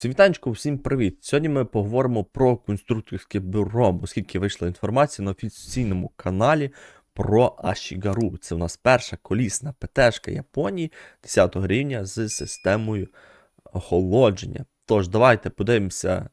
Всім вітанечко, всім привіт! Сьогодні ми поговоримо про конструкторське бюро, оскільки вийшла інформація на офіційному каналі про Ашігару. Це у нас перша колісна ПТшка Японії 10 рівня з системою охолодження. Тож, давайте подивимося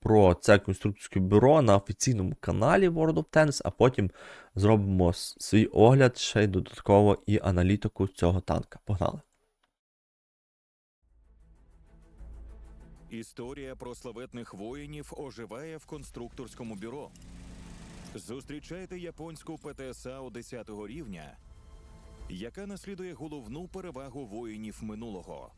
про це конструкторське бюро на офіційному каналі World of Tanks, а потім зробимо свій огляд ще й додатково і аналітику цього танка. Погнали! Історія про славетних воїнів оживає в конструкторському бюро. Зустрічайте японську ПТСАУ 10 рівня, яка наслідує головну перевагу воїнів минулого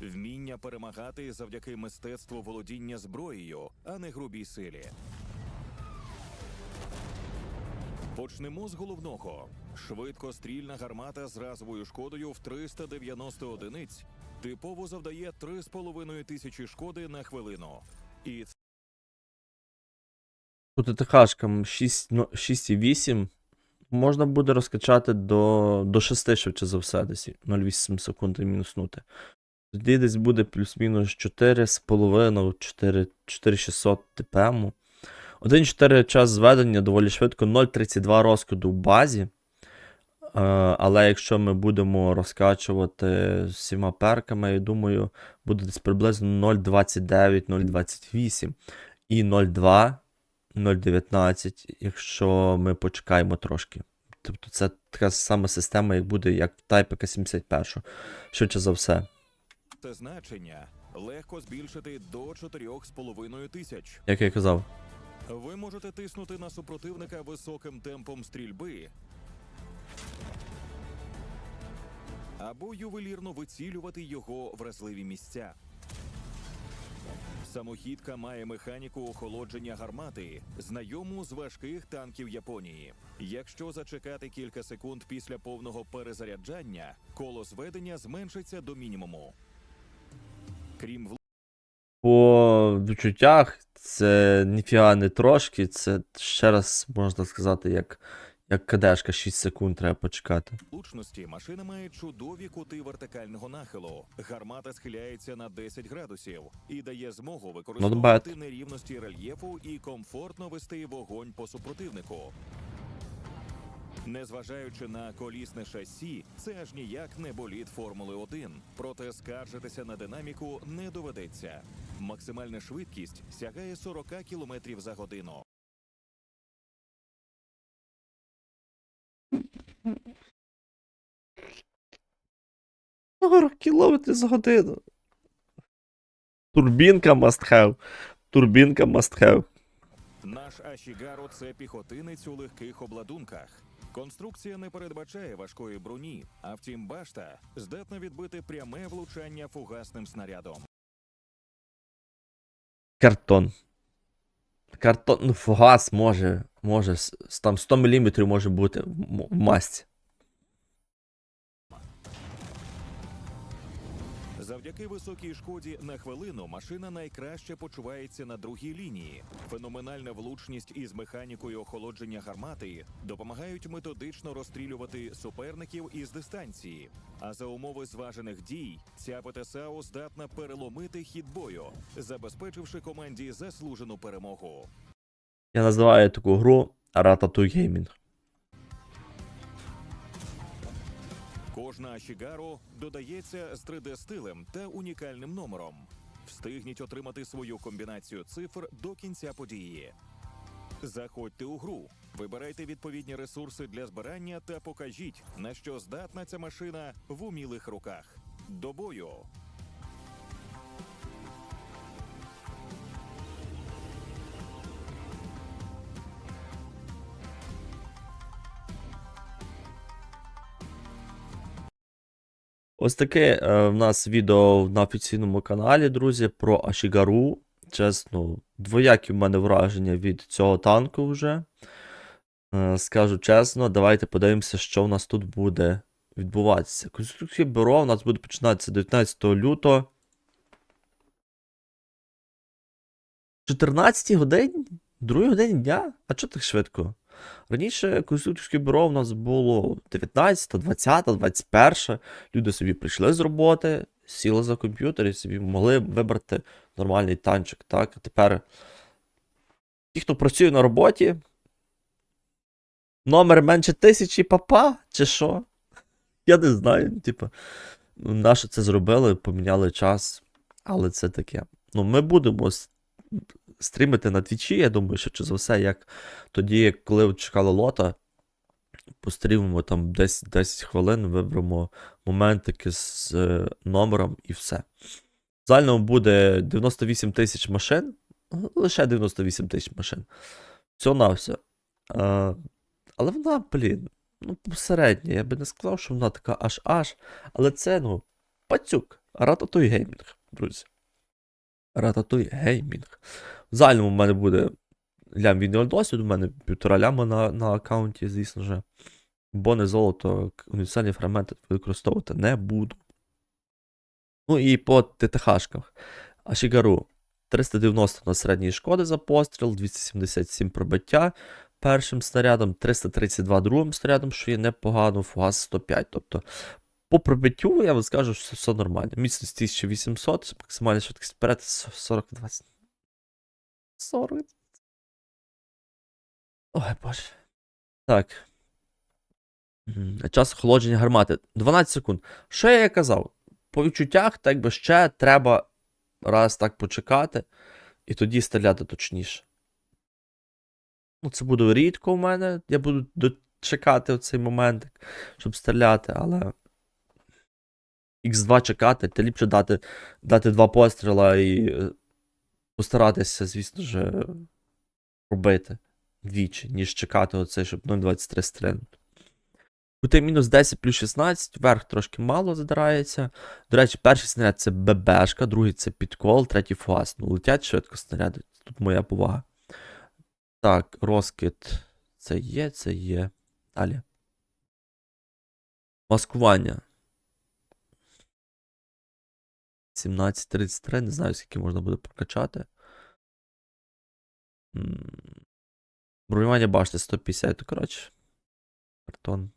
вміння перемагати завдяки мистецтву володіння зброєю, а не грубій силі. Почнемо з головного. Швидкострільна гармата з разовою шкодою в 390 одиниць типово завдає 3,5 тисячі шкоди на хвилину. І Тут ТТХшка 6,8 можна буде розкачати до, до 6 швидше за все, десь 0,8 секунд і мінуснути. Тоді десь буде плюс-мінус 4,5, 4600 ТПМ. 1,4 час зведення доволі швидко, 0,32 розкиду в базі. Е, Але якщо ми будемо розкачувати з всіма перками, я думаю, буде десь приблизно 0,29-0,28 і 0,2 0.19, якщо ми почекаємо трошки. Тобто це така сама система, як буде, як в Type 71. Швидше за все. це значення легко збільшити до 4,5 тисяч. Як я казав. Ви можете тиснути на супротивника високим темпом стрільби або ювелірно вицілювати його вразливі місця. Самохідка має механіку охолодження гармати, знайому з важких танків Японії. Якщо зачекати кілька секунд після повного перезаряджання, коло зведення зменшиться до мінімуму. Крім По відчуттях, це ніфіга не трошки, це ще раз можна сказати, як, як КДшка 6 секунд треба почекати. влучності машина має чудові кути вертикального нахилу. Гармата схиляється на 10 градусів і дає змогу використовувати нерівності рельєфу і комфортно вести вогонь по супротивнику. Незважаючи на колісне шасі, це аж ніяк не боліт Формули 1, проте скаржитися на динаміку не доведеться. Максимальна швидкість сягає 40 км за годину. Кілометрів за годину. Турбінка must have. Турбінка must have. Наш Ашігаро це піхотинець у легких обладунках. Конструкція не передбачає важкої броні, а втім башта здатна відбити пряме влучання фугасним снарядом. Картон. Картон, ну, фугас може, може, там 100 мм може бути в масці. Завдяки високій шкоді на хвилину машина найкраще почувається на другій лінії. Феноменальна влучність із механікою охолодження гармати допомагають методично розстрілювати суперників із дистанції. А за умови зважених дій ця ПТСАУ здатна переломити хід бою, забезпечивши команді заслужену перемогу. Я називаю таку гру Ratatouille Gaming. Кожна Ашігару додається з 3D-стилем та унікальним номером. Встигніть отримати свою комбінацію цифр до кінця події. Заходьте у гру, вибирайте відповідні ресурси для збирання та покажіть, на що здатна ця машина в умілих руках. До бою! Ось таке е, в нас відео на офіційному каналі, друзі, про Ашігару. Чесно, двоякі в мене враження від цього танку вже. Е, скажу чесно, давайте подивимося, що в нас тут буде відбуватися. Конструкція бюро у нас буде починатися 19 лютого. 14 годині? 2 годині дня? А чого так швидко? Раніше конструкторське бюро у нас було 19, 20, 21. Люди собі прийшли з роботи, сіли за комп'ютер і собі могли вибрати нормальний танчик. Так, а тепер ті, хто працює на роботі, номер менше тисячі папа, чи що? Я не знаю. Типу, наше це зробили, поміняли час, але це таке. Ну, ми будемо стрімити на твічі, я думаю, що чи за все, як тоді, коли чекали лота, пострімимо там 10, 10 хвилин, виберемо моментики з е, номером і все. В загальному буде 98 тисяч машин, лише 98 тисяч машин. Все на все. А, але вона, блін, ну, посередня. Я би не сказав, що вона така аж аж. Але це, ну, пацюк. Рататуй геймінг, друзі. Рататуй геймінг. В загальному в мене буде лям відео досвід, у мене півтора ляма на, на аккаунті, звісно ж. Бо не золото, універсальні фрагменти використовувати не буду. Ну і по ТТХшках. Ашігару 390 на середній шкоди за постріл, 277 пробиття першим снарядом, 332 другим снарядом, що є непогано, фугас 105. Тобто, по пробиттю я вам скажу, що все нормально. Міцність 1800, максимальна швидкість вперед 40 20. 40. Ой, боже. Так. Час охолодження гармати. 12 секунд. Що я казав? По відчуттях, так би ще треба раз так почекати, і тоді стріляти точніше. Ну, це буде рідко у мене. Я буду дочекати оцей момент, щоб стріляти, але. Х2 чекати, та ліпше дати, дати два постріла і е, постаратися, звісно ж, е, робити двічі, ніж чекати оце, щоб 0.23 стрельнути. Кути мінус 10 плюс 16, вверх трошки мало задирається. До речі, перший снаряд це ББшка, другий це підкол, третій фугас. Ну, летять швидко снаряди. Тут моя повага. Так, розкид. Це є, це є. Далі. Маскування. 17.33, не знаю, скільки можна буде прокачати. М, Бронювання башти 150, то коротше. Картон.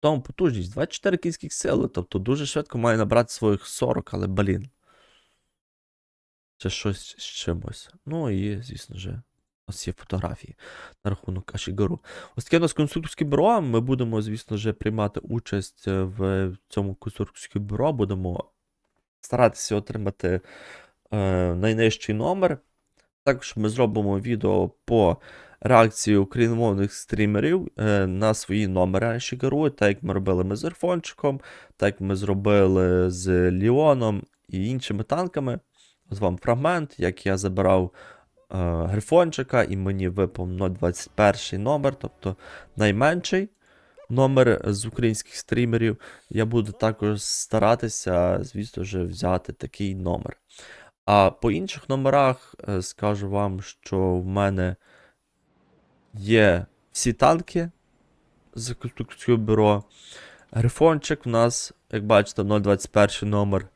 Тому потужність 24 кінських сили, тобто дуже швидко має набрати своїх 40, але блін. Це щось з чимось. Ну і, звісно ж, ось є фотографії на рахунок Ашігару. Ось таке у нас конструкторське бюро. Ми будемо, звісно ж, приймати участь в цьому конструкторському бюро. Будемо старатися отримати е, найнижчий номер. Також ми зробимо відео по реакції україномовних стрімерів е, на свої номери Шігару, так як ми робили з Ерфончиком, так як ми зробили з Ліоном і іншими танками. Ось вам фрагмент, як я забирав Грифончика, і мені випав 021 номер, тобто найменший номер з українських стрімерів. Я буду також старатися, звісно ж, взяти такий номер. А по інших номерах е, скажу вам, що в мене є всі танки з конструкторського бюро. Грифончик в нас, як бачите, 021 номер.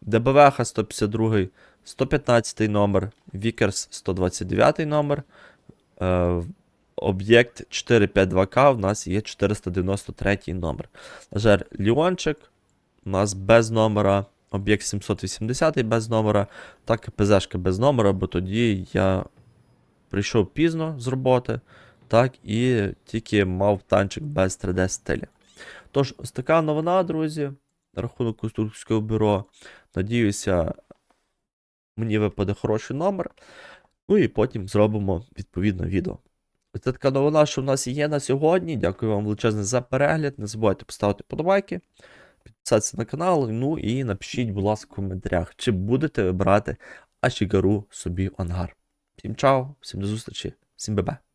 ДБВХ 152, 115 номер, Вікерс 129 номер. Е, об'єкт 452К в нас є 493 номер. На жаль, Ліончик у нас без номера. Об'єкт 780 без номера, так і ПЗшка без номера, бо тоді я прийшов пізно з роботи, так і тільки мав танчик без 3D стилі. Тож, ось така новина, друзі, рахунок конструкторського бюро. Надіюся, мені випаде хороший номер. Ну і потім зробимо відповідне відео. Це така новина, що в нас є на сьогодні. Дякую вам величезне за перегляд. Не забувайте поставити подобайки, підписатися на канал. Ну і напишіть, будь ласка, в коментарях, чи будете ви брати Ашігару собі в ангар. Всім чао, всім до зустрічі, всім бебе.